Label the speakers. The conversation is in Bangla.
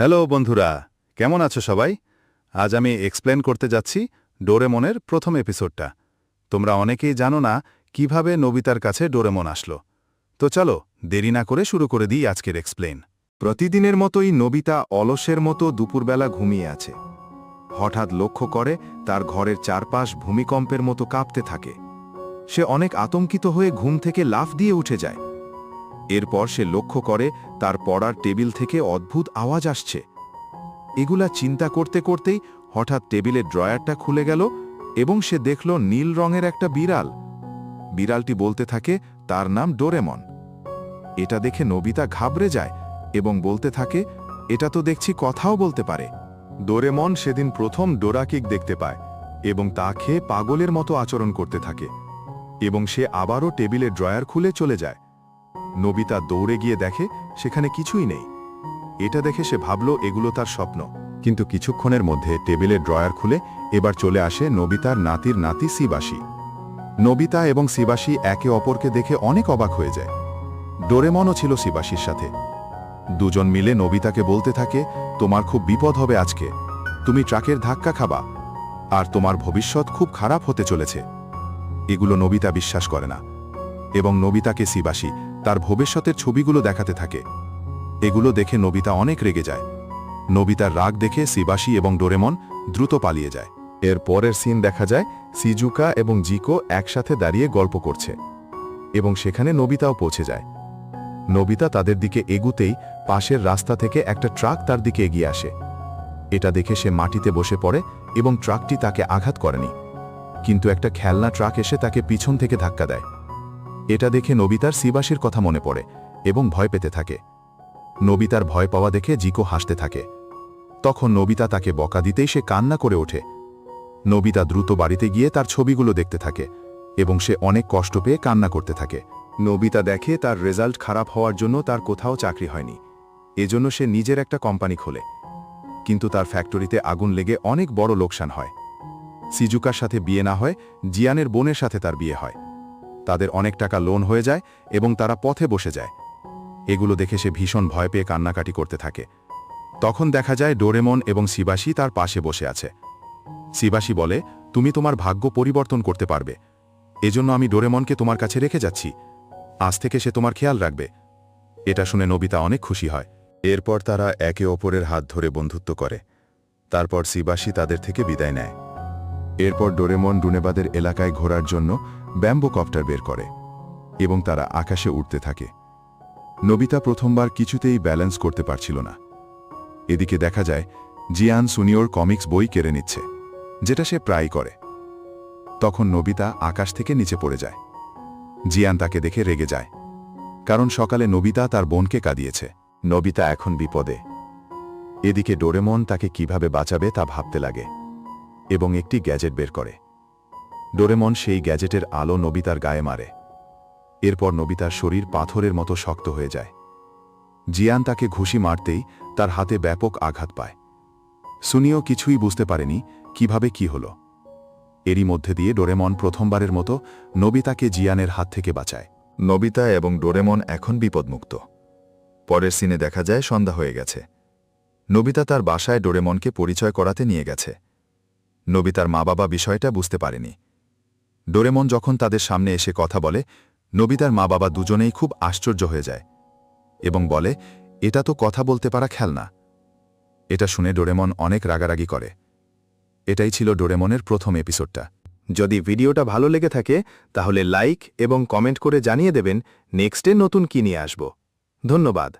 Speaker 1: হ্যালো, বন্ধুরা। কেমন আছো সবাই? আজ আমি এক্সপ্লেন করতে যাচ্ছি ডোরেমনের প্রথম এপিসোডটা তোমরা অনেকেই জানো না কীভাবে নবিতার কাছে ডোরেমন আসলো। তো চলো, দেরি না করে শুরু করে দিই আজকের এক্সপ্লেন
Speaker 2: প্রতিদিনের মতোই নবিতা অলসের মতো দুপুরবেলা ঘুমিয়ে আছে। হঠাৎ লক্ষ্য করে তার ঘরের চারপাশ ভূমিকম্পের মতো কাঁপতে থাকে। সে অনেক আতঙ্কিত হয়ে ঘুম থেকে লাফ দিয়ে উঠে যায়। এরপর সে লক্ষ্য করে, তার পড়ার টেবিল থেকে অদ্ভুত আওয়াজ আসছে। এগুলা চিন্তা করতে করতেই হঠাৎ টেবিলের ড্রয়ারটা খুলে গেল এবং সে দেখল নীল রঙের একটা বিড়াল। বিড়ালটি বলতে থাকে, তার নাম ডোরেমন। এটা দেখে নবিতা ঘাবড়ে যায় এবং বলতে থাকে, এটা তো দেখছি কথাও বলতে পারে। ডোরেমন সেদিন প্রথম ডোরাকিক দেখতে পায় এবং তা খেয়ে পাগলের মতো আচরণ করতে থাকে এবং সে আবারও টেবিলের ড্রয়ার খুলে চলে যায়। নবিতা দৌড়ে গিয়ে দেখে সেখানে কিছুই নেই। এটা দেখে সে ভাবল, এগুলো তার স্বপ্ন। কিন্তু কিছুক্ষণের মধ্যে টেবিলের ড্রয়ার খুলে এবার চলে আসে নবিতার নাতির নাতি সিবাসী। নবিতা এবং সিবাসী একে অপরকে দেখে অনেক অবাক হয়ে যায়। ডোরেমনও ছিল সিবাসীর সাথে। দুজন মিলে নবিতাকে বলতে থাকে, তোমার খুব বিপদ হবে আজকে। তুমি ট্রাকের ধাক্কা খাবা। আর তোমার ভবিষ্যৎ খুব খারাপ হতে চলেছে। এগুলো নবিতা বিশ্বাস করে না। এবং নবিতাকে সিবাসী তার ভবিষ্যতের ছবিগুলো দেখাতে থাকে। এগুলো দেখে নবিতা অনেক রেগে যায়। নবিতার রাগ দেখে সিবাসী এবং ডোরেমন দ্রুত পালিয়ে যায়। এর পরের সিন দেখা যায়, সিজুকা এবং জিকো একসাথে দাঁড়িয়ে গল্প করছে এবং সেখানে নবিতাও পৌঁছে যায়। নবিতা তাদের দিকে এগুতেই পাশের রাস্তা থেকে একটা ট্রাক তার দিকে এগিয়ে আসে। এটা দেখে সে মাটিতে বসে পড়ে এবং ট্রাকটি তাকে আঘাত করেনি। কিন্তু একটা খেলনা ট্রাক এসে তাকে পিছন থেকে ধাক্কা দেয়। এটা দেখে নবিতার সিবাসীর কথা মনে পড়ে এবং ভয় পেতে থাকে। নবিতার ভয় পাওয়া দেখে জিকো হাসতে থাকে। তখন নবিতা তাকে বকা দিতেই সে কান্না করে ওঠে। নবিতা দ্রুত বাড়িতে গিয়ে তার ছবিগুলো দেখতে থাকে এবং সে অনেক কষ্ট পেয়ে কান্না করতে থাকে। নবিতা দেখে তার রেজাল্ট খারাপ হওয়ার জন্য তার কোথাও চাকরি হয়নি। এজন্য সে নিজের একটা কোম্পানি খোলে। কিন্তু তার ফ্যাক্টরিতে আগুন লেগে অনেক বড় লোকসান হয়। সিজুকার সাথে বিয়ে না হয়, জিয়ানের বোনের সাথে তার বিয়ে হয়। তাদের অনেক টাকা লোন হয়ে যায় এবং তারা পথে বসে যায়। এগুলো দেখে সে ভীষণ ভয় পেয়ে কান্নাকাটি করতে থাকে। তখন দেখা যায় ডোরেমন এবং শিবাসী তার পাশে বসে আছে। শিবাসী বলে, তুমি তোমার ভাগ্য পরিবর্তন করতে পারবে। এজন্য আমি ডোরেমনকে তোমার কাছে রেখে যাচ্ছি। আজ থেকে সে তোমার খেয়াল রাখবে এটা শুনে নবিতা অনেক খুশি হয়। এরপর তারা একে অপরের হাত ধরে বন্ধুত্ব করে। তারপর শিবাসী তাদের থেকে বিদায় নেয়। এরপর ডোরেমন ডুনেবাদের এলাকায় ঘোরার জন্য ব্যাম্বো কপ্টার বের করে এবং তারা আকাশে উঠতে থাকে। নবিতা প্রথমবার কিছুতেই ব্যালেন্স করতে পারছিল না। এদিকে দেখা যায়, জিয়ান সুনিয়র কমিক্স বই কেড়ে নিচ্ছে, যেটা সে প্রায় করে। তখন নবিতা আকাশ থেকে নিচে পড়ে যায়। জিয়ান তাকে দেখে রেগে যায়, কারণ সকালে নবিতা তার বোনকে কাঁদিয়েছে। নবিতা এখন বিপদে। এদিকে ডোরেমন তাকে কীভাবে বাঁচাবে তা ভাবতে লাগে। এবং একটি গ্যাজেট বের করে। ডোরেমন সেই গ্যাজেটের আলো নবিতার গায়ে মারে। এরপর নবিতার শরীর পাথরের মতো শক্ত হয়ে যায়। জিয়ান তাকে ঘুষি মারতেই তার হাতে ব্যাপক আঘাত পায়। সুনিও কিছুই বুঝতে পারেনি কীভাবে কি হল। এরই মধ্যে দিয়ে ডোরেমন প্রথমবারের মতো নবিতাকে জিয়ানের হাত থেকে বাঁচায়। নবিতা এবং ডোরেমন এখন বিপদমুক্ত। পরের সিনে দেখা যায় সন্ধ্যা হয়ে গেছে। নবিতা তার বাসায় ডোরেমনকে পরিচয় করাতে নিয়ে গেছে। নবিতার মা বাবা বিষয়টা বুঝতে পারেনি। ডোরেমন যখন তাদের সামনে এসে কথা বলে নবিতার মা বাবা দুজনেই খুব আশ্চর্য হয়ে যায় এবং বলে, এটা তো কথা বলতে পারা খেলনা। এটা শুনে ডোরেমন অনেক রাগারাগি করে। এটাই ছিল ডোরেমনের প্রথম এপিসোডটা।
Speaker 3: যদি ভিডিওটা ভালো লেগে থাকে, তাহলে লাইক এবং কমেন্ট করে জানিয়ে দেবেন, নেক্সটে নতুন কি নিয়ে আসব। ধন্যবাদ।